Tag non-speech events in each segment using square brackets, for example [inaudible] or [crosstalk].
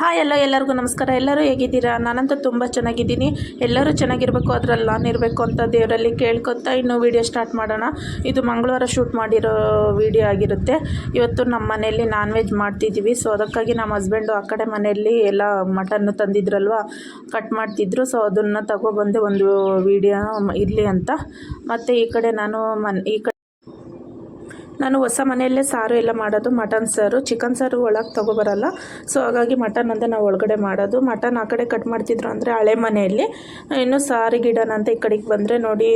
Hi ಎಲ್ಲ ಎಲ್ಲರಿಗೂ ನಮಸ್ಕಾರ. ಎಲ್ಲರೂ ಹೇಗಿದ್ದೀರಾ? ನಾನಂತೂ ತುಂಬ ಚೆನ್ನಾಗಿದ್ದೀನಿ. ಎಲ್ಲರೂ ಚೆನ್ನಾಗಿರಬೇಕು, ಅದರಲ್ಲಿ ನಾನಿರಬೇಕು ಅಂತ ದೇವರಲ್ಲಿ ಕೇಳ್ಕೊತಾ ಇನ್ನು ವೀಡಿಯೋ ಸ್ಟಾರ್ಟ್ ಮಾಡೋಣ. ಇದು ಮಂಗಳವಾರ ಶೂಟ್ ಮಾಡಿರೋ ವೀಡಿಯೋ ಆಗಿರುತ್ತೆ. ಇವತ್ತು ನಮ್ಮ ಮನೆಯಲ್ಲಿ ನಾನ್ ವೆಜ್ ಮಾಡ್ತಿದ್ದೀವಿ ಸೊ ಅದಕ್ಕಾಗಿ ನಮ್ಮ ಹಸ್ಬೆಂಡು ಆ ಕಡೆ ಮನೆಯಲ್ಲಿ ಎಲ್ಲ ಮಟನ್ನು ತಂದಿದ್ರಲ್ವ ಕಟ್ ಮಾಡ್ತಿದ್ರು. ಸೊ ಅದನ್ನು ತಗೊಬಂದೆ ಒಂದು ವೀಡಿಯೋ ಇರಲಿ ಅಂತ. ಮತ್ತು ಈ ಕಡೆ ನಾನು ಮನ್ ಈ ನಾನು ಹೊಸ ಮನೆಯಲ್ಲೇ ಸಾರು ಎಲ್ಲ ಮಾಡೋದು ಮಟನ್ ಸಾರು ಚಿಕನ್ ಸಾರು ಒಳಗೆ ತೊಗೊಬರಲ್ಲ. ಸೊ ಹಾಗಾಗಿ ಮಟನ್ ಅಂತ ನಾವು ಒಳಗಡೆ ಮಾಡೋದು. ಮಟನ್ ಆ ಕಡೆ ಕಟ್ ಮಾಡ್ತಿದ್ರು ಅಂದರೆ ಹಳೆ ಮನೆಯಲ್ಲಿ. ಇನ್ನು ಸಾರಿ ಗಿಡನ ಅಂತ ಈ ಕಡೆಗೆ ಬಂದರೆ ನೋಡಿ,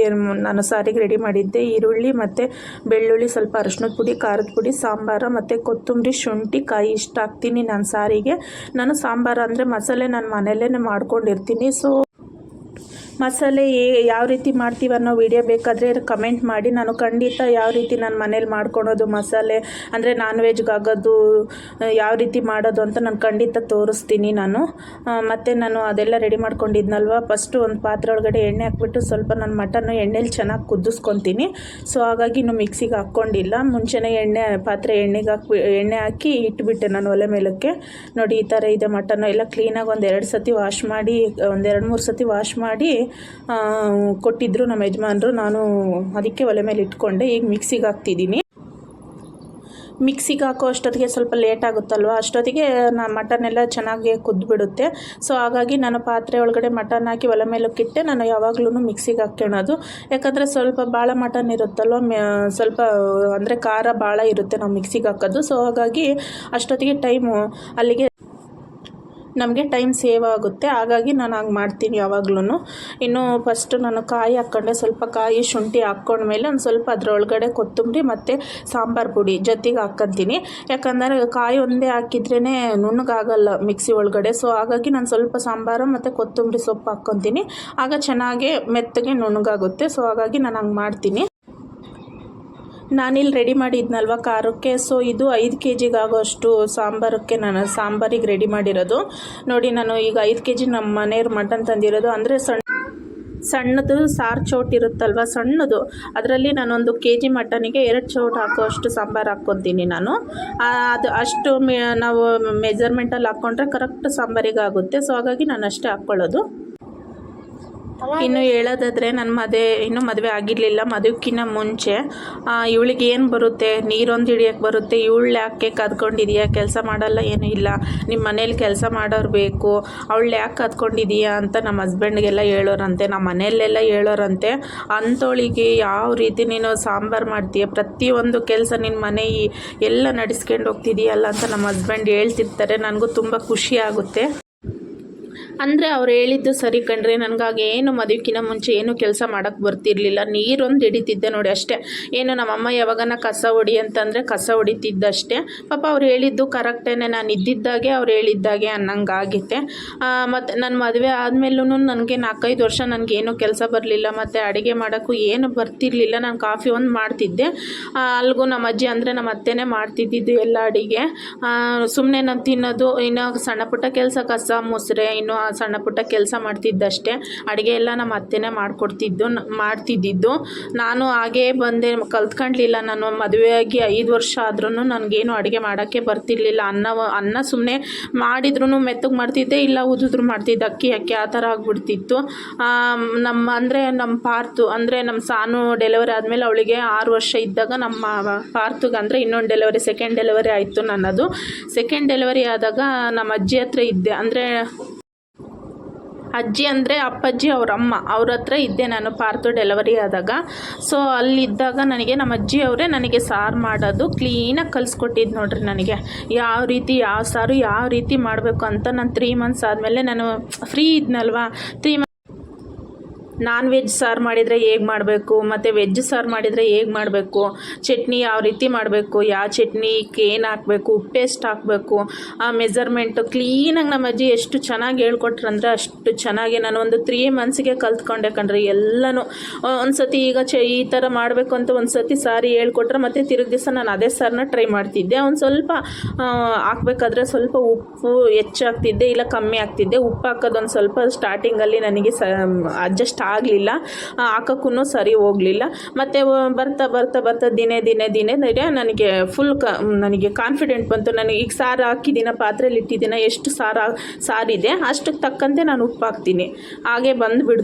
ನಾನು ಸಾರಿಗೆ ರೆಡಿ ಮಾಡಿದ್ದೆ. ಈರುಳ್ಳಿ ಮತ್ತು ಬೆಳ್ಳುಳ್ಳಿ, ಸ್ವಲ್ಪ ಅರಶಿನದ ಪುಡಿ, ಖಾರದ ಪುಡಿ, ಸಾಂಬಾರು ಮತ್ತು ಕೊತ್ತಂಬರಿ, ಶುಂಠಿ, ಕಾಯಿ ಇಷ್ಟ ಹಾಕ್ತೀನಿ ನಾನು ಸಾರಿಗೆ. ನಾನು ಸಾಂಬಾರು ಅಂದರೆ ಮಸಾಲೆ ನಾನು ಮನೆಯಲ್ಲೇ ಮಾಡ್ಕೊಂಡಿರ್ತೀನಿ. ಸೊ ಮಸಾಲೆ ಯಾವ ರೀತಿ ಮಾಡ್ತೀವಿ ಅನ್ನೋ ವಿಡಿಯೋ ಬೇಕಾದರೆ ಕಮೆಂಟ್ ಮಾಡಿ. ನಾನು ಖಂಡಿತ ಯಾವ ರೀತಿ ನಾನು ಮನೇಲಿ ಮಾಡ್ಕೊಳೋದು ಮಸಾಲೆ, ಅಂದರೆ ನಾನ್ ವೆಜ್ಗಾಗೋದು ಯಾವ ರೀತಿ ಮಾಡೋದು ಅಂತ ನಾನು ಖಂಡಿತ ತೋರಿಸ್ತೀನಿ ನಾನು. ಮತ್ತು ನಾನು ಅದೆಲ್ಲ ರೆಡಿ ಮಾಡ್ಕೊಂಡಿದ್ನಲ್ವ? ಫಸ್ಟು ಒಂದು ಪಾತ್ರೆ ಒಳಗಡೆ ಎಣ್ಣೆ ಹಾಕ್ಬಿಟ್ಟು ಸ್ವಲ್ಪ ನಾನು ಮಟನ್ನು ಎಣ್ಣೆಲಿ ಚೆನ್ನಾಗಿ ಕುದಿಸ್ಕೊತೀನಿ. ಸೊ ಹಾಗಾಗಿ ಇನ್ನು ಮಿಕ್ಸಿಗೆ ಹಾಕ್ಕೊಂಡಿಲ್ಲ. ಮುಂಚೆನೇ ಎಣ್ಣೆ, ಪಾತ್ರೆ ಎಣ್ಣೆಗೆ ಹಾಕಿ ಎಣ್ಣೆ ಹಾಕಿ ಇಟ್ಬಿಟ್ಟೆ ನಾನು ಒಲೆ ಮೇಲಕ್ಕೆ. ನೋಡಿ ಈ ಥರ ಇದೆ ಮಟನ್ನು ಎಲ್ಲ ಕ್ಲೀನಾಗಿ ಒಂದು ಎರಡು ಸತಿ ವಾಶ್ ಮಾಡಿ, ಒಂದು ಎರಡು ಮೂರು ಸತಿ ವಾಶ್ ಮಾಡಿ ಕೊಟ್ಟಿದ್ದರು ನಮ್ಮ ಯಜಮಾನ್ರು. ನಾನು ಅದಕ್ಕೆ ಒಲೆ ಮೇಲೆ ಇಟ್ಕೊಂಡೆ. ಈಗ ಮಿಕ್ಸಿಗೆ ಹಾಕ್ತಿದ್ದೀನಿ. ಮಿಕ್ಸಿಗೆ ಹಾಕೋ ಅಷ್ಟೊತ್ತಿಗೆ ಸ್ವಲ್ಪ ಲೇಟ್ ಆಗುತ್ತಲ್ವ? ಅಷ್ಟೊತ್ತಿಗೆ ನಾ ಮಟನ್ ಎಲ್ಲ ಚೆನ್ನಾಗಿ ಕುದ್ದುಬಿಡುತ್ತೆ ಸೊ ಹಾಗಾಗಿ ನಾನು ಪಾತ್ರೆ ಒಳಗಡೆ ಮಟನ್ ಹಾಕಿ ಒಲೆ ಮೇಲಕ್ಕಿಟ್ಟೆ ನಾನು ಯಾವಾಗಲೂ ಮಿಕ್ಸಿಗೆ ಹಾಕ್ಕೊಳೋದು ಯಾಕಂದರೆ ಸ್ವಲ್ಪ ಭಾಳ ಮಟನ್ ಇರುತ್ತಲ್ವ? ಸ್ವಲ್ಪ, ಅಂದರೆ ಖಾರ ಭಾಳ ಇರುತ್ತೆ ನಾವು ಮಿಕ್ಸಿಗೆ ಹಾಕೋದು. ಸೊ ಹಾಗಾಗಿ ಅಷ್ಟೊತ್ತಿಗೆ ಟೈಮು ಅಲ್ಲಿಗೆ ನಮಗೆ ಟೈಮ್ ಸೇವ್ ಆಗುತ್ತೆ. ಹಾಗಾಗಿ ನಾನು ಹಂಗೆ ಮಾಡ್ತೀನಿ ಯಾವಾಗ್ಲೂ ಇನ್ನು ಫಸ್ಟು ನಾನು ಕಾಯಿ ಹಾಕ್ಕೊಂಡೆ ಸ್ವಲ್ಪ ಕಾಯಿ ಶುಂಠಿ ಹಾಕ್ಕೊಂಡ್ಮೇಲೆ ಒಂದು ಸ್ವಲ್ಪ ಅದರೊಳಗಡೆ ಕೊತ್ತಂಬರಿ ಮತ್ತು ಸಾಂಬಾರು ಪುಡಿ ಜೊತೆಗೆ ಹಾಕ್ಕೊಂತೀನಿ ಯಾಕಂದರೆ ಕಾಯಿ ಒಂದೇ ಹಾಕಿದ್ರೇ ನುಣ್ಣಗಾಗಲ್ಲ ಮಿಕ್ಸಿ ಒಳಗಡೆ. ಸೊ ಹಾಗಾಗಿ ನಾನು ಸ್ವಲ್ಪ ಸಾಂಬಾರು ಮತ್ತು ಕೊತ್ತಂಬರಿ ಸೊಪ್ಪು ಹಾಕ್ಕೊತೀನಿ ಆಗ ಚೆನ್ನಾಗಿ ಮೆತ್ತಗೆ ನುಣ್ಣಗಾಗುತ್ತೆ. ಸೊ ಹಾಗಾಗಿ ನಾನು ಹಂಗೆ ಮಾಡ್ತೀನಿ. ನಾನಿಲ್ಲಿ ರೆಡಿ ಮಾಡಿದ್ನಲ್ವ ಖಾರಕ್ಕೆ ಸೊ ಇದು ಐದು ಕೆ ಜಿಗಾಗೋಷ್ಟು ಸಾಂಬಾರಕ್ಕೆ ನಾನು ಸಾಂಬಾರಿಗೆ ರೆಡಿ ಮಾಡಿರೋದು. ನೋಡಿ, ನಾನು ಈಗ ಐದು ಕೆ ಜಿ ನಮ್ಮ ಮನೆಯವ್ರ ಮಟನ್ ತಂದಿರೋದು. ಅಂದರೆ ಸಣ್ಣ ಸಣ್ಣದು ಸಾರು ಚೌಟ್ ಇರುತ್ತಲ್ವ? ಸಣ್ಣದು. ಅದರಲ್ಲಿ ನಾನೊಂದು ಕೆ ಜಿ ಮಟನಿಗೆ ಎರಡು ಚೌಟ್ ಹಾಕೋ ಅಷ್ಟು ಸಾಂಬಾರು ಹಾಕ್ಕೊತೀನಿ ನಾನು. ಅದು ಅಷ್ಟು ಮೆ, ನಾವು ಮೆಜರ್ಮೆಂಟಲ್ಲಿ ಹಾಕ್ಕೊಂಡ್ರೆ ಕರೆಕ್ಟ್ ಸಾಂಬಾರಿಗೆ ಆಗುತ್ತೆ ಸೊ ಹಾಗಾಗಿ ನಾನು ಅಷ್ಟೇ ಹಾಕ್ಕೊಳ್ಳೋದು ಇನ್ನು ಹೇಳೋದಾದ್ರೆ ನನ್ನ ಮದುವೆ ಇನ್ನೂ ಮದುವೆ ಆಗಿರಲಿಲ್ಲ. ಮದುವೆಕ್ಕಿಂತ ಮುಂಚೆ ಇವಳಿಗೆ ಏನು ಬರುತ್ತೆ? ನೀರೊಂದು ಹಿಡಿಯೋಕ್ಕೆ ಬರುತ್ತೆ. ಇವಳು ಯಾಕೆ ಕದ್ಕೊಂಡಿದೀಯಾ? ಕೆಲಸ ಮಾಡಲ್ಲ ಏನೂ ಇಲ್ಲ. ನಿಮ್ಮ ಮನೇಲಿ ಕೆಲಸ ಮಾಡೋರು ಬೇಕು. ಅವಳು ಯಾಕೆ ಕದ್ಕೊಂಡಿದೀಯಾ ಅಂತ ನಮ್ಮ ಹಸ್ಬೆಂಡ್ಗೆಲ್ಲ ಹೇಳೋರಂತೆ. ನಮ್ಮ ಮನೆಯಲ್ಲೆಲ್ಲ ಹೇಳೋರಂತೆ. ಅಂಥವಳಿಗೆ ಯಾವ ರೀತಿ ನೀನು ಸಾಂಬಾರು ಮಾಡ್ತೀಯ? ಪ್ರತಿಯೊಂದು ಕೆಲಸ ನಿನ್ನ ಮನೆ ಎಲ್ಲ ನಡೆಸ್ಕೊಂಡು ಹೋಗ್ತಿದೀಯಲ್ಲ ಅಂತ ನಮ್ಮ ಹಸ್ಬೆಂಡ್ ಹೇಳ್ತಿರ್ತಾರೆ. ನನಗೂ ತುಂಬ ಖುಷಿ ಆಗುತ್ತೆ. ಅಂದರೆ ಅವ್ರು ಹೇಳಿದ್ದು ಸರಿ ಕಂಡ್ರೆ ನನಗಾಗಿ ಏನು ಮದುವೆಕಿನ ಮುಂಚೆ ಏನು ಕೆಲಸ ಮಾಡೋಕ್ಕೆ ಬರ್ತಿರ್ಲಿಲ್ಲ. ನೀರೊಂದು ಹಿಡಿತಿದ್ದೆ ನೋಡಿ ಅಷ್ಟೇ. ಏನು ನಮ್ಮಮ್ಮ ಯಾವಾಗನ ಕಸ ಹೊಡಿ ಅಂತಂದರೆ ಕಸ ಹೊಡಿತಿದ್ದಷ್ಟೇ ಪಾಪ ಅವ್ರು ಹೇಳಿದ್ದು ಕರೆಕ್ಟೇ ನಾನು ಇದ್ದಿದ್ದಾಗೆ ಅವ್ರು ಹೇಳಿದ್ದಾಗೆ ಅನ್ನಂಗೆ ಆಗಿತ್ತೆ ಮತ್ತು ನನ್ನ ಮದುವೆ ಆದಮೇಲೂ ನನಗೆ ನಾಲ್ಕೈದು ವರ್ಷ ನನಗೇನು ಕೆಲಸ ಬರಲಿಲ್ಲ, ಮತ್ತು ಅಡುಗೆ ಮಾಡೋಕ್ಕೂ ಏನು ಬರ್ತಿರ್ಲಿಲ್ಲ. ನಾನು ಕಾಫಿ ಒಂದು ಮಾಡ್ತಿದ್ದೆ. ಅಲ್ಲಿಗೂ ನಮ್ಮ ಅಜ್ಜಿ ಅಂದರೆ ನಮ್ಮ ಅತ್ತೆನೇ ಮಾಡ್ತಿದ್ದಿದ್ದು ಎಲ್ಲ ಅಡುಗೆ. ಸುಮ್ಮನೆ ನಾನು ತಿನ್ನೋದು, ಇನ್ನು ಸಣ್ಣ ಪುಟ್ಟ ಕೆಲಸ ಕಸ, ಮೊಸರೆ, ಇನ್ನು ಸಣ್ಣ ಪುಟ್ಟ ಕೆಲಸ ಮಾಡ್ತಿದ್ದಷ್ಟೇ. ಅಡುಗೆ ಎಲ್ಲ ನಮ್ಮ ಅತ್ತೆನೇ ಮಾಡಿಕೊಡ್ತಿದ್ದು ಮಾಡ್ತಿದ್ದಿದ್ದು. ನಾನು ಹಾಗೇ ಬಂದೆ, ಕಲ್ತ್ಕೊಂಡ್ಲಿಲ್ಲ ನಾನು. ಮದುವೆಯಾಗಿ ಐದು ವರ್ಷ ಆದ್ರೂ ನನಗೇನು ಅಡುಗೆ ಮಾಡೋಕ್ಕೆ ಬರ್ತಿರ್ಲಿಲ್ಲ. ಅನ್ನ ಅನ್ನ ಸುಮ್ಮನೆ ಮಾಡಿದ್ರೂ ಮೆತ್ತಗೆ ಮಾಡ್ತಿದ್ದೆ, ಇಲ್ಲ ಉದುದ್ರು ಮಾಡ್ತಿದ್ದೆ. ಅಕ್ಕಿ ಅಕ್ಕಿ ಆ ಥರ ಆಗಿಬಿಡ್ತಿತ್ತು. ನಮ್ಮ, ಅಂದರೆ ನಮ್ಮ ಪಾರ್ತು, ಅಂದರೆ ನಮ್ಮ ಸಾನು ಡೆಲಿವರಿ ಆದಮೇಲೆ ಅವಳಿಗೆ ಆರು ವರ್ಷ ಇದ್ದಾಗ ನಮ್ಮ ಪಾರ್ತುಗೆ ಅಂದರೆ ಇನ್ನೊಂದು ಡೆಲಿವರಿ ಸೆಕೆಂಡ್ ಡೆಲಿವರಿ ಆಯಿತು ನನ್ನದು. ಸೆಕೆಂಡ್ ಡೆಲಿವರಿ ಆದಾಗ ನಮ್ಮ ಅಜ್ಜಿ ಹತ್ರ ಇದ್ದೆ. ಅಂದರೆ ಅಜ್ಜಿ ಅಂದರೆ ಅಪ್ಪಾಜಿ ಅವ್ರ ಅಮ್ಮ. ಅವ್ರ ಹತ್ರ ಇದ್ದೆ ನಾನು ಪಾರ್ತು ಡೆಲಿವರಿ ಆದಾಗ. ಸೊ ಅಲ್ಲಿದ್ದಾಗ ನನಗೆ ನಮ್ಮ ಅಜ್ಜಿ ಅವರೇ ನನಗೆ ಸಾರು ಮಾಡೋದು ಕ್ಲೀನಾಗಿ ಕಲಿಸ್ಕೊಟ್ಟಿದ್ದು ನೋಡ್ರಿ ನನಗೆ. ಯಾವ ರೀತಿ, ಯಾವ ಸಾರು ಯಾವ ರೀತಿ ಮಾಡಬೇಕು ಅಂತ ನಾನು ತ್ರೀ ಮಂತ್ಸ್ ಆದಮೇಲೆ ನಾನು ಫ್ರೀ ಇದ್ನಲ್ವಾ? ತ್ರೀ ನಾನ್ ವೆಜ್ ಸಾರು ಮಾಡಿದರೆ ಹೇಗೆ ಮಾಡಬೇಕು? ಮತ್ತು ವೆಜ್ ಸಾರು ಮಾಡಿದರೆ ಹೇಗೆ ಮಾಡಬೇಕು? ಚಟ್ನಿ ಯಾವ ರೀತಿ ಮಾಡಬೇಕು? ಯಾವ ಚಟ್ನಿಗೆ ಏನು ಹಾಕಬೇಕು? ಉಪ್ಪು ಎಷ್ಟು ಹಾಕಬೇಕು? ಆ ಮೆಜರ್ಮೆಂಟು ಕ್ಲೀನಾಗಿ ನಮ್ಮ ಅಜ್ಜಿ ಎಷ್ಟು ಚೆನ್ನಾಗಿ ಹೇಳ್ಕೊಟ್ರಂದ್ರೆ ಅಷ್ಟು ಚೆನ್ನಾಗಿ ನಾನು ಒಂದು ತ್ರೀ ಮಂತ್ಸಿಗೆ ಕಲ್ತ್ಕೊಂಡೆ ಕಣ್ರಿ ಎಲ್ಲನೂ. ಒಂದು ಸತಿ ಈಗ ಚ, ಈ ಥರ ಮಾಡಬೇಕು ಅಂತ ಒಂದು ಸತಿ ಸಾರಿ ಹೇಳ್ಕೊಟ್ರೆ ಮತ್ತು ತಿರುಗಿ ದಿವಸ ನಾನು ಅದೇ ಸಾರನ್ನ ಟ್ರೈ ಮಾಡ್ತಿದ್ದೆ. ಒಂದು ಸ್ವಲ್ಪ ಹಾಕ್ಬೇಕಾದ್ರೆ ಸ್ವಲ್ಪ ಉಪ್ಪು ಹೆಚ್ಚಾಗ್ತಿದ್ದೆ ಇಲ್ಲ ಕಮ್ಮಿ ಆಗ್ತಿದ್ದೆ. ಉಪ್ಪು ಹಾಕೋದೊಂದು ಸ್ವಲ್ಪ ಸ್ಟಾರ್ಟಿಂಗಲ್ಲಿ ನನಗೆ ಸ, ಅಡ್ಜಸ್ಟ್ ಆಗಲಿಲ್ಲ ಹಾಕೋಕ್ಕೂ ಸರಿ ಹೋಗಲಿಲ್ಲ. ಮತ್ತು ಬರ್ತಾ ಬರ್ತಾ ಬರ್ತಾ ದಿನೇ ದಿನೇ ದಿನೇ ದಿನೇ ನನಗೆ ಫುಲ್ ಕ, ನನಗೆ ಕಾನ್ಫಿಡೆಂಟ್ ಬಂತು. ನನಗೆ ಈಗ ಸಾರು ಹಾಕಿದ್ದೀನ ಪಾತ್ರೆಯಲ್ಲಿ ಇಟ್ಟಿದ್ದೀನ ಎಷ್ಟು ಸಾರು, ಸಾರಿದೆ, ಅಷ್ಟಕ್ಕೆ ತಕ್ಕಂತೆ ನಾನು ಉಪ್ಪು ಹಾಕ್ತೀನಿ ಹಾಗೆ ಬಂದುಬಿಡ್ತು.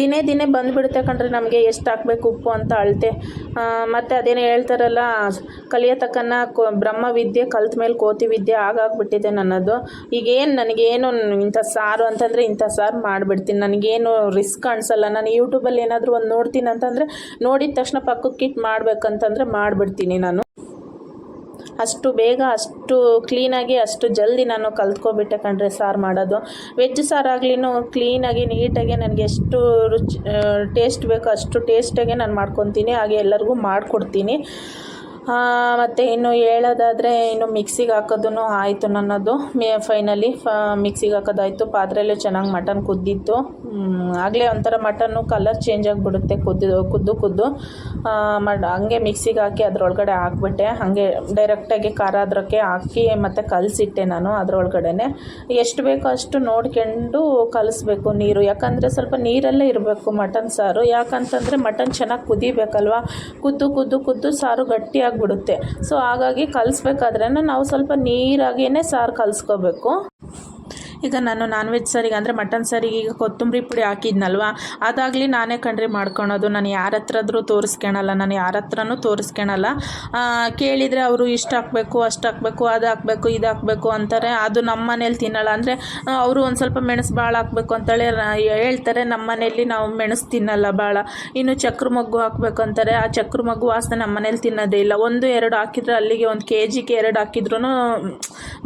ದಿನೇ ದಿನೇ ಬಂದುಬಿಡುತ್ತೆ ಕಣ್ರಿ, ನಮಗೆ ಎಷ್ಟು ಹಾಕ್ಬೇಕು ಉಪ್ಪು ಅಂತ ಅಳತೆ. ಮತ್ತು ಅದೇನೋ ಹೇಳ್ತಾರಲ್ಲ ಕಲಿಯತಕ್ಕನ್ನ ಕೋ ಬ್ರಹ್ಮ ವಿದ್ಯೆ ಕಲ್ತ ಮೇಲೆ ಕೋತಿ ವಿದ್ಯೆ ಆಗಾಗ್ಬಿಟ್ಟಿದೆ ನನ್ನದು. ಈಗೇನು ನನಗೇನು ಇಂಥ ಸಾರು ಅಂತಂದರೆ ಇಂಥ ಸಾರು ಮಾಡಿಬಿಡ್ತೀನಿ. ನನಗೇನು ರಿಸ್ಕ್ ಅನಿಸಲ್ಲ ನಾನು ಯೂಟ್ಯೂಬಲ್ಲಿ ಏನಾದರೂ ಒಂದು ನೋಡ್ತೀನಿ ಅಂತಂದರೆ, ನೋಡಿದ ತಕ್ಷಣ ಪಕ್ಕಕ್ಕಿಟ್ಟು ಮಾಡ್ಬೇಕಂತಂದರೆ ಮಾಡಿಬಿಡ್ತೀನಿ ನಾನು. ಅಷ್ಟು ಬೇಗ, ಅಷ್ಟು ಕ್ಲೀನಾಗಿ ಅಷ್ಟು ಜಲ್ದಿ ನಾನು ಕಲ್ತ್ಕೊಬಿಟ್ಟೆ ಕಣ್ರಿ ಸಾರು ಮಾಡೋದು. ವೆಜ್ ಸಾರಾಗ್ಲಿನೂ ಕ್ಲೀನಾಗಿ ನೀಟಾಗಿ ನನಗೆ ಎಷ್ಟು ರುಚಿ ಟೇಸ್ಟ್ ಬೇಕೋ ಅಷ್ಟು ಟೇಸ್ಟಾಗೆ ನಾನು ಮಾಡ್ಕೊತೀನಿ. ಹಾಗೆ ಎಲ್ಲರಿಗೂ ಮಾಡಿಕೊಡ್ತೀನಿ. ಮತ್ತು ಇನ್ನು ಹೇಳೋದಾದರೆ ಇನ್ನು ಮಿಕ್ಸಿಗೆ ಹಾಕೋದೂ ಆಯಿತು ನನ್ನದು. ಮೇ ಫೈನಲಿ ಫ ಮಿಕ್ಸಿಗೆ ಹಾಕೋದಾಯಿತು. ಪಾತ್ರೆಯಲ್ಲೇ ಚೆನ್ನಾಗಿ ಮಟನ್ ಕುದ್ದಿತ್ತು. ಆಗಲೇ ಒಂಥರ ಮಟನ್ನು ಕಲರ್ ಚೇಂಜ್ ಆಗಿಬಿಡುತ್ತೆ ಕುದ್ದು ಕುದ್ದು ಕುದ್ದು. ಮಾಡಿ, ಹಂಗೆ ಮಿಕ್ಸಿಗೆ ಹಾಕಿ ಅದರೊಳಗಡೆ ಹಾಕ್ಬಿಟ್ಟೆ. ಹಾಗೆ ಡೈರೆಕ್ಟಾಗಿ ಖಾರ ಅದಕ್ಕೆ ಹಾಕಿ ಮತ್ತು ಕಲಸಿಟ್ಟೆ ನಾನು ಅದರೊಳಗಡೆ ಎಷ್ಟು ಬೇಕೋ ಅಷ್ಟು ನೋಡ್ಕೊಂಡು ಕಲಿಸ್ಬೇಕು ನೀರು. ಯಾಕಂದರೆ ಸ್ವಲ್ಪ ನೀರಲ್ಲೇ ಇರಬೇಕು ಮಟನ್ ಸಾರು. ಯಾಕಂತಂದರೆ ಮಟನ್ ಚೆನ್ನಾಗಿ ಕುದಿಬೇಕಲ್ವ? ಕುದ್ದು ಕುದ್ದು ಕುದ್ದು ಸಾರು ಗಟ್ಟಿ ಆಗಿಬಿಡುತ್ತೆ ಸೊ ಹಾಗಾಗಿ ಕಲಿಸ್ಬೇಕಾದ್ರೆ ನಾವು ಸ್ವಲ್ಪ ನೀರಾಗಿಯೇ ಸಾರು ಕಲಿಸ್ಕೋಬೇಕು. ಈಗ ನಾನು ನಾನ್ ವೆಜ್ ಸರಿಗೆ ಅಂದರೆ ಮಟನ್ ಸರಿಗೆ ಈಗ ಕೊತ್ತಂಬರಿ ಪುಡಿ ಹಾಕಿದ್ನಲ್ವ? ಅದಾಗಲಿ ನಾನೇ ಕಣ್ರಿ ಮಾಡ್ಕೊಳೋದು. ನಾನು ಯಾರ ಹತ್ರದ್ರೂ ತೋರಿಸ್ಕೊಳಲ್ಲ. ನಾನು ಯಾರ ಹತ್ರನೂ ತೋರಿಸ್ಕೊಳಲ್ಲ. ಕೇಳಿದರೆ ಅವರು ಇಷ್ಟು ಹಾಕಬೇಕು, ಅಷ್ಟು ಹಾಕಬೇಕು, ಅದು ಹಾಕಬೇಕು, ಇದು ಹಾಕಬೇಕು ಅಂತಾರೆ. ಅದು ನಮ್ಮ ಮನೇಲಿ ತಿನ್ನಲ್ಲ. ಅಂದರೆ ಅವರು ಒಂದು ಸ್ವಲ್ಪ ಮೆಣಸು ಭಾಳ ಹಾಕಬೇಕು ಅಂತೇಳಿ ಹೇಳ್ತಾರೆ. ನಮ್ಮ ಮನೆಯಲ್ಲಿ ನಾವು ಮೆಣಸು ತಿನ್ನಲ್ಲ ಭಾಳ ಇನ್ನು ಚಕ್ರ ಮಗ್ಗು ಹಾಕಬೇಕು ಅಂತಾರೆ. ಆ ಚಕ್ರ ಮಗ್ಗು ವಾಸನೆ ನಮ್ಮ ಮನೇಲಿ ತಿನ್ನೋದೇ ಇಲ್ಲ. ಒಂದು, ಎರಡು ಹಾಕಿದ್ರೆ ಅಲ್ಲಿಗೆ ಒಂದು ಕೆ ಜಿಗೆ ಎರಡು ಹಾಕಿದ್ರೂ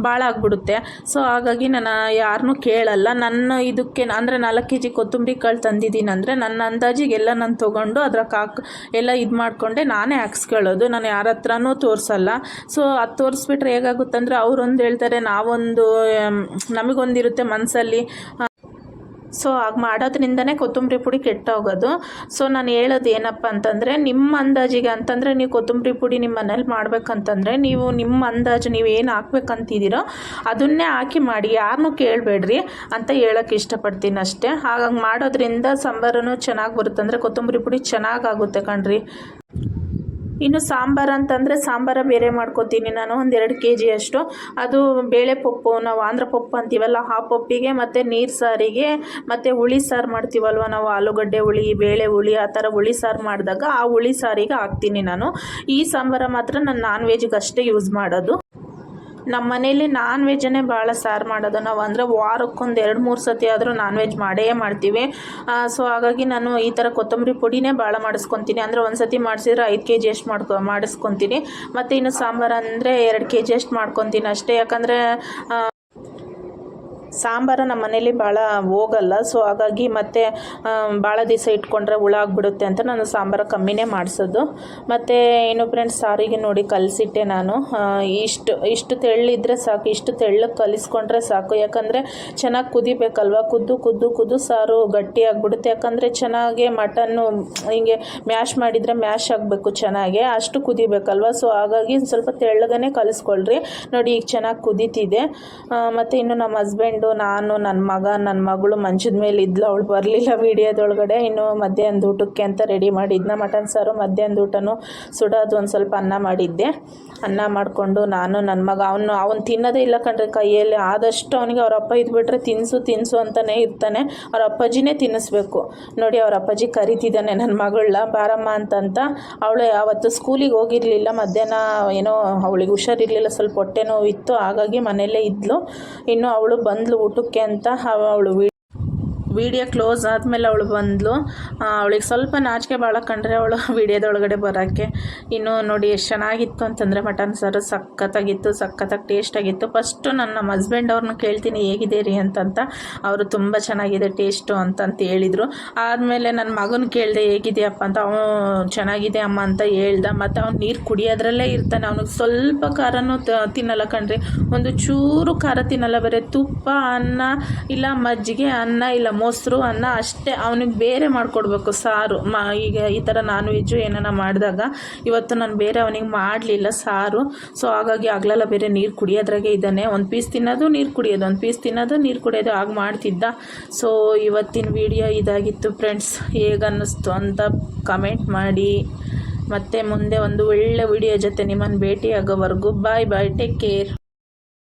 ಭಾಳ ಆಗಿಬಿಡುತ್ತೆ. ಸೊ, ಹಾಗಾಗಿ ನಾನು ಯಾರನ್ನೂ ಕೇಳಲ್ಲ. ನನ್ನ ಇದಕ್ಕೆ ಅಂದರೆ ನಾಲ್ಕು ಕೆ ಜಿ ಕೊತ್ತಂಬರಿ ಕಾಳು ತಂದಿದ್ದೀನಿ ಅಂದರೆ ನನ್ನ ಅಂದಾಜಿಗೆಲ್ಲ ನಾನು ತೊಗೊಂಡು ಅದ್ರಾಗ ಹಾಕಿ ಎಲ್ಲ ಇದು ಮಾಡಿಕೊಂಡೆ. ನಾನೇ ಹಾಕ್ಸ್ಕೊಳ್ಳೋದು ನಾನು ಯಾರ ಹತ್ರನೂ ತೋರಿಸಲ್ಲ. ಸೊ ಅದು ತೋರಿಸ್ಬಿಟ್ರೆ ಹೇಗಾಗುತ್ತಂದ್ರೆ ಅವರೊಂದು ಹೇಳ್ತಾರೆ, ನಾವೊಂದು ನಮಗೊಂದಿರುತ್ತೆ ಮನಸ್ಸಲ್ಲಿ ಸೊ ಹಾಗೆ ಮಾಡೋದ್ರಿಂದನೇ ಕೊತ್ತಂಬರಿ ಪುಡಿ ಕೆಟ್ಟೋಗೋದು. ಸೊ ನಾನು ಹೇಳೋದು ಏನಪ್ಪ ಅಂತಂದರೆ, ನಿಮ್ಮ ಅಂದಾಜಿಗೆ ಅಂತಂದರೆ ನೀವು ಕೊತ್ತಂಬರಿ ಪುಡಿ ನಿಮ್ಮ ಮನೇಲಿ ಮಾಡಬೇಕಂತಂದರೆ ನೀವು ನಿಮ್ಮ ಅಂದಾಜು ನೀವು ಏನು ಹಾಕ್ಬೇಕಂತಿದ್ದೀರೋ ಅದನ್ನೇ ಹಾಕಿ ಮಾಡಿ. ಯಾರನ್ನೂ ಕೇಳಬೇಡ್ರಿ ಅಂತ ಹೇಳೋಕ್ಕೆ ಇಷ್ಟಪಡ್ತೀನಿ ಅಷ್ಟೇ. ಹಾಗಾಗಿ ಮಾಡೋದ್ರಿಂದ ಸಾಂಬಾರು ಚೆನ್ನಾಗಿ ಬರುತ್ತೆ ಅಂದರೆ ಕೊತ್ತಂಬರಿ ಪುಡಿ ಚೆನ್ನಾಗಾಗುತ್ತೆ ಕಣ್ರಿ. ಇನ್ನು ಸಾಂಬಾರು ಅಂತಂದರೆ ಸಾಂಬಾರ ಬೇರೆ ಮಾಡ್ಕೊತೀನಿ. ನಾನು ಒಂದೆರಡು ಕೆ ಜಿಯಷ್ಟು ಅದು ಬೇಳೆ ಪಪ್ಪು, ನಾವು ಆಂಧ್ರ ಪಪ್ಪು ಅಂತೀವಲ್ಲ, ಆ ಪಪ್ಪಿಗೆ ಮತ್ತು ನೀರು ಸಾರಿಗೆ, ಮತ್ತು ಹುಳಿ ಸಾರು ಮಾಡ್ತೀವಲ್ವ ನಾವು, ಆಲೂಗಡ್ಡೆ ಹುಳಿ, ಬೇಳೆ ಹುಳಿ, ಆ ಥರ ಹುಳಿ ಸಾರು ಮಾಡಿದಾಗ ಆ ಹುಳಿ ಸಾರಿಗೆ ಹಾಕ್ತೀನಿ ನಾನು. ಈ ಸಾಂಬಾರ ಮಾತ್ರ ನಾನು ನಾನ್ ವೆಜ್ಗಷ್ಟೇ ಯೂಸ್ ಮಾಡೋದು. ನಮ್ಮ ಮನೇಲಿ ನಾನ್ ವೆಜ್ಜನ್ನೇ ಭಾಳ ಸಾರು ಮಾಡೋದು. ನಾವು ಅಂದರೆ ವಾರಕ್ಕೊಂದು ಎರಡು, ಮೂರು ಸತಿ ಆದರೂ ನಾನ್ ವೆಜ್ ಮಾಡೇ ಮಾಡ್ತೀವಿ. ಸೊ ಹಾಗಾಗಿ ನಾನು ಈ ಥರ ಕೊತ್ತಂಬರಿ ಪುಡಿನೇ ಭಾಳ ಮಾಡಿಸ್ಕೊತೀನಿ. ಅಂದರೆ ಒಂದು ಸತಿ ಮಾಡಿಸಿದ್ರೆ ಐದು ಕೆ ಜಿ ಅಷ್ಟು ಮಾಡ್ಕೊ, ಮಾಡಿಸ್ಕೊತೀನಿ. ಮತ್ತು ಇನ್ನು ಸಾಂಬಾರು ಅಂದರೆ ಎರಡು ಕೆ ಜಿ ಅಷ್ಟು ಮಾಡ್ಕೊತೀನಿ ಅಷ್ಟೇ. ಯಾಕಂದರೆ ಸಾಂಬಾರು ನಮ್ಮ ಮನೇಲಿ ಭಾಳ ಹೋಗಲ್ಲ. ಸೊ ಹಾಗಾಗಿ ಮತ್ತೆ ಭಾಳ ದಿವಸ ಇಟ್ಕೊಂಡ್ರೆ ಹುಳ ಆಗಿಬಿಡುತ್ತೆ ಅಂತ ನಾನು ಸಾಂಬಾರು ಕಮ್ಮಿನೇ ಮಾಡಿಸೋದು. ಮತ್ತು ಏನು ಫ್ರೆಂಡ್ಸ್ ಸಾರಿಗೆ ನೋಡಿ ಕಲಿಸಿಟ್ಟೆ ನಾನು. ಇಷ್ಟು ಇಷ್ಟು ತೆಳ್ಳಿದ್ರೆ ಸಾಕು, ಇಷ್ಟು ತೆಳ್ಳಗೆ ಕಲಿಸ್ಕೊಂಡ್ರೆ ಸಾಕು. ಯಾಕಂದರೆ ಚೆನ್ನಾಗಿ ಕುದಿಬೇಕಲ್ವ? ಕುದ್ದು ಕುದ್ದು ಕುದ್ದು ಸಾರು ಗಟ್ಟಿ ಆಗಿಬಿಡುತ್ತೆ. ಯಾಕಂದರೆ ಚೆನ್ನಾಗಿ ಮಟನ್ನು ಹಿಂಗೆ ಮ್ಯಾಶ್ ಮಾಡಿದರೆ ಮ್ಯಾಶ್ ಆಗಬೇಕು ಚೆನ್ನಾಗಿ. ಅಷ್ಟು ಕುದಿಬೇಕಲ್ವ? ಸೊ ಹಾಗಾಗಿ ಸ್ವಲ್ಪ ತೆಳ್ಳಗನೆ ಕಲಿಸ್ಕೊಳ್ರಿ. ನೋಡಿ, ಈಗ ಚೆನ್ನಾಗಿ ಕುದೀತಿದೆ. ಮತ್ತು ಇನ್ನು ನಮ್ಮ ಹಸ್ಬೆಂಡು ನಾನು ನನ್ನ ಮಗ ನನ್ನ ಮಗಳು ಮಂಚದ ಮೇಲೆ ಇದ್ಲು, ಅವಳು ಬರಲಿಲ್ಲ ವೀಡಿಯೋದೊಳಗಡೆ. ಇನ್ನು ಮಧ್ಯಾಹ್ನದ ಊಟಕ್ಕೆ ಅಂತ ರೆಡಿ ಮಾಡಿದ್ನ ಮಟನ್ ಸಾರು ಮಧ್ಯಾಹ್ನದ ಊಟನೂ ಸುಡೋದು ಒಂದು ಸ್ವಲ್ಪ ಅನ್ನ ಮಾಡಿದ್ದೆ. ಅನ್ನ ಮಾಡಿಕೊಂಡು ನಾನು ನನ್ನ ಮಗ, ಅವನು, ಅವ್ನು ತಿನ್ನೋದೇ ಇಲ್ಲ ಕಣ್ರಿ ಕೈಯಲ್ಲಿ. ಆದಷ್ಟು ಅವನಿಗೆ ಅವ್ರ ಅಪ್ಪ ಇದ್ಬಿಟ್ರೆ ತಿನ್ಸು ತಿನ್ನಿಸು ಅಂತಲೇ ಇರ್ತಾನೆ. ಅವ್ರ ಅಪ್ಪಾಜಿನೇ ತಿನ್ನಿಸ್ಬೇಕು. ನೋಡಿ ಅವ್ರ ಅಪ್ಪಾಜಿ ಕರಿತಿದ್ದಾನೆ ನನ್ನ ಮಗಳ ಬಾರಮ್ಮ ಅಂತಂತ ಅವಳು ಅವತ್ತು ಸ್ಕೂಲಿಗೆ ಹೋಗಿರಲಿಲ್ಲ. ಮಧ್ಯಾಹ್ನ ಏನೋ ಅವಳಿಗೆ ಹುಷಾರಿರಲಿಲ್ಲ, ಸ್ವಲ್ಪ ಹೊಟ್ಟೆ ನೋವಿತ್ತು ಹಾಗಾಗಿ ಮನೆಯಲ್ಲೇ ಇದ್ಲು. ಇನ್ನು ಅವಳು ಬಂದ್ಲು ಊಟಕ್ಕೆ ಅಂತ ಅವಳು ವೀಡಿಯೋ ಕ್ಲೋಸ್ ಆದಮೇಲೆ ಅವಳು ಬಂದಳು ಅವಳಿಗೆ ಸ್ವಲ್ಪ ನಾಚಿಕೆ ಭಾಳ ಕಂಡ್ರೆ ಅವಳು [laughs] ವಿಡಿಯೋದೊಳಗಡೆ ಬರೋಕ್ಕೆ. ಇನ್ನು ನೋಡಿ ಎಷ್ಟು ಚೆನ್ನಾಗಿತ್ತು ಅಂತಂದರೆ ಮಟನ್ ಸಾರು ಸಖತ್ತಾಗಿತ್ತು, ಸಖತ್ತಾಗಿ ಟೇಸ್ಟಾಗಿತ್ತು ಫಸ್ಟು ನನ್ನ ಹಸ್ಬೆಂಡ್ ಅವ್ರನ್ನ ಕೇಳ್ತೀನಿ, ಹೇಗಿದೆ ರೀ ಅಂತಂತ ಅವರು ತುಂಬ ಚೆನ್ನಾಗಿದೆ ಟೇಸ್ಟು ಅಂತಂತ ಹೇಳಿದರು. ಆದಮೇಲೆ ನನ್ನ ಮಗನ ಕೇಳಿದೆ ಹೇಗಿದೆಯಪ್ಪ ಅಂತ ಅವನು ಚೆನ್ನಾಗಿದೆ ಅಮ್ಮ ಅಂತ ಹೇಳ್ದ. ಮತ್ತು ಅವ್ನು ನೀರು ಕುಡಿಯೋದ್ರಲ್ಲೇ ಇರ್ತಾನೆ. ಅವ್ನಿಗೆ ಸ್ವಲ್ಪ ಖಾರನೂ ತಿನ್ನಲ್ಲ ಕಣ್ರಿ. ಒಂದು ಚೂರು ಖಾರ ತಿನ್ನಲ್ಲ, ಬರೀ ತುಪ್ಪ, ಅನ್ನ, ಇಲ್ಲ ಮಜ್ಜಿಗೆ, ಅನ್ನ, ಇಲ್ಲ ಮೊಸರು ಅನ್ನ ಅಷ್ಟೇ ಅವನಿಗೆ ಬೇರೆ ಮಾಡಿಕೊಡ್ಬೇಕು ಸಾರು. ಮಾ, ಈಗ ಈ ಥರ ನಾನ್ ವೆಜ್ಜು ಮಾಡಿದಾಗ ಇವತ್ತು ನಾನು ಬೇರೆ ಅವನಿಗೆ ಮಾಡಲಿಲ್ಲ ಸಾರು. ಸೊ ಹಾಗಾಗಿ ಆಗ್ಲೆಲ್ಲ ಬೇರೆ ನೀರು ಕುಡಿಯೋದ್ರಾಗೆ ಇದ್ದಾನೆ. ಒಂದು ಪೀಸ್ ತಿನ್ನೋದು, ನೀರು ಕುಡಿಯೋದು. ಒಂದು ಪೀಸ್ ತಿನ್ನೋದು, ನೀರು ಕುಡಿಯೋದು ಹಾಗೆ ಮಾಡ್ತಿದ್ದ. ಸೊ ಇವತ್ತಿನ ವಿಡಿಯೋ ಇದಾಗಿತ್ತು ಫ್ರೆಂಡ್ಸ್ ಹೇಗನ್ನಿಸ್ತು ಅಂತ ಕಮೆಂಟ್ ಮಾಡಿ. ಮತ್ತೆ ಮುಂದೆ ಒಂದು ಒಳ್ಳೆ ವಿಡಿಯೋ ಜೊತೆ ನಿಮ್ಮನ್ನು ಭೇಟಿಯಾಗೋವರೆಗೂ. ಬಾಯ್ ಬಾಯ್ ಟೇಕ್ ಕೇರ್